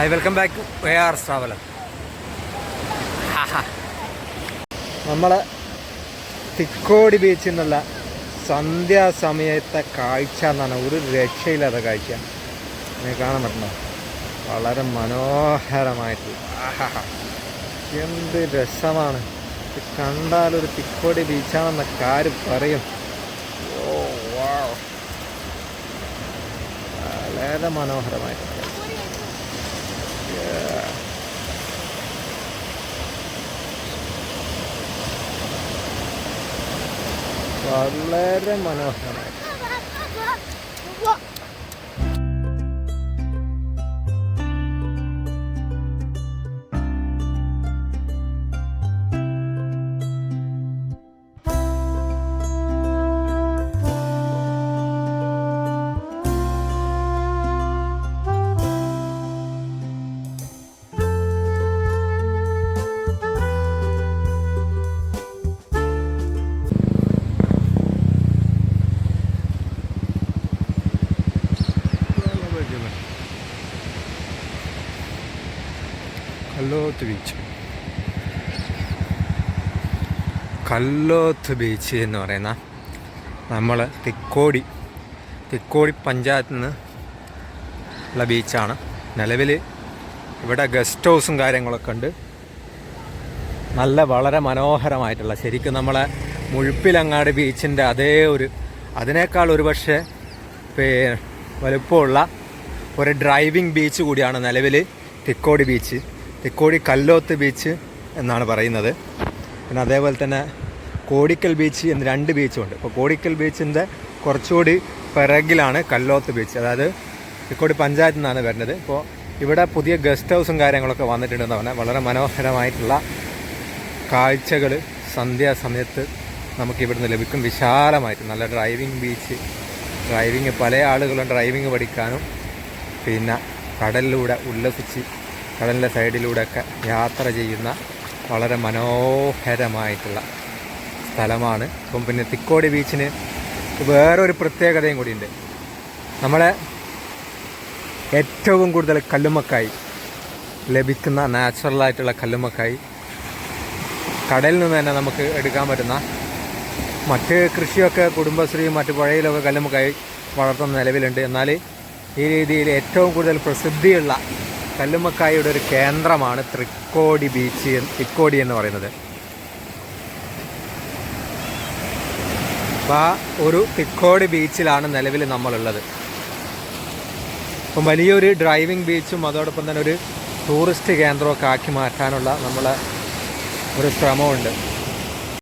Hi welcome back to A R traveller നമ്മൾ തിക്കോടി ബീച്ചിൽ നിന്നുള്ള സന്ധ്യാസമയത്തെ കാഴ്ച എന്നാണ്. ഒരു രക്ഷയില്ലാത്ത കാഴ്ച. നിങ്ങൾ കാണാൻ പറ്റണോ? വളരെ മനോഹരമായിട്ട്. എന്ത് രസമാണ്. കണ്ടാലൊരു തിക്കോടി ബീച്ചാണെന്ന കാര്യം പറയും. ഓ വളരെ മനോഹരമായിട്ടുള്ള വളരെ മനോഹരമായി കല്ലോത്ത് ബീച്ച് കല്ലോത്ത് ബീച്ച് എന്ന് പറയുന്ന നമ്മൾ തിക്കോടി തിക്കോടി പഞ്ചായത്തിൽ നിന്ന് ഉള്ള ബീച്ചാണ് നിലവിൽ ഇവിടെ ഗസ്റ്റ് ഹൗസും കാര്യങ്ങളൊക്കെ ഉണ്ട്. നല്ല വളരെ മനോഹരമായിട്ടുള്ള ശരിക്കും നമ്മളെ മുഴുപ്പിലങ്ങാട് ബീച്ചിന്റെ അതേ ഒരു അതിനേക്കാൾ ഒരു പക്ഷേ വലുപ്പമുള്ള ഒരു ഡ്രൈവിംഗ് ബീച്ച് കൂടിയാണ് നിലവിൽ തിക്കോടി ബീച്ച് തിക്കോടി കല്ലോത്ത് ബീച്ച് എന്നാണ് പറയുന്നത്. പിന്നെ അതേപോലെ തന്നെ കോടിക്കൽ ബീച്ച് എന്ന് രണ്ട് ബീച്ചുണ്ട് അപ്പോൾ കോടിക്കൽ ബീച്ചിന്റെ കുറച്ചുകൂടി പിറകിലാണ് കല്ലോത്ത് ബീച്ച് അതായത് തെക്കോടി പഞ്ചായത്തിൽ നിന്നാണ് വരുന്നത്. ഇപ്പോൾ ഇവിടെ പുതിയ ഗസ്റ്റ് ഹൗസും കാര്യങ്ങളൊക്കെ വന്നിട്ടുണ്ടെന്ന് പറഞ്ഞാൽ വളരെ മനോഹരമായിട്ടുള്ള കാഴ്ചകൾ സന്ധ്യാസമയത്ത് നമുക്ക് ഇവിടുന്ന് ലഭിക്കും. വിശാലമായിട്ട് നല്ല ഡ്രൈവിംഗ് ബീച്ച് ഡ്രൈവിങ് പല ആളുകളും ഡ്രൈവിങ് പഠിക്കാനും പിന്നെ കടലിലൂടെ ഉല്ലസിച്ച് കടലിന്റെ സൈഡിലൂടെയൊക്കെ യാത്ര ചെയ്യുന്ന വളരെ മനോഹരമായിട്ടുള്ള സ്ഥലമാണ്. ഇപ്പം പിന്നെ തിക്കോടി ബീച്ചിന് വേറൊരു പ്രത്യേകതയും കൂടിയുണ്ട്. നമ്മളെ ഏറ്റവും കൂടുതൽ കല്ലുമ്മക്കായി ലഭിക്കുന്ന നാച്ചുറലായിട്ടുള്ള കല്ലുമ്മക്കായി കടലിൽ നിന്ന് തന്നെ നമുക്ക് എടുക്കാൻ പറ്റുന്ന മറ്റ് കൃഷിയൊക്കെ കുടുംബശ്രീയും മറ്റ് പുഴയിലൊക്കെ കല്ലുമ്മക്കായി വളർത്തുന്ന നിലവിലുണ്ട്. എന്നാൽ ഈ രീതിയിൽ ഏറ്റവും കൂടുതൽ പ്രസിദ്ധിയുള്ള കല്ലുമ്മക്കായുടെ ഒരു കേന്ദ്രമാണ് തൃക്കോടി ബീച്ച് തൃക്കോടി എന്ന് പറയുന്നത്. അപ്പോൾ ആ ഒരു തിക്കോടി ബീച്ചിലാണ് നിലവിൽ നമ്മളുള്ളത്. അപ്പം വലിയൊരു ഡ്രൈവിംഗ് ബീച്ചും അതോടൊപ്പം തന്നെ ഒരു ടൂറിസ്റ്റ് കേന്ദ്രമൊക്കെ ആക്കി മാറ്റാനുള്ള നമ്മളെ ഒരു ശ്രമമുണ്ട്.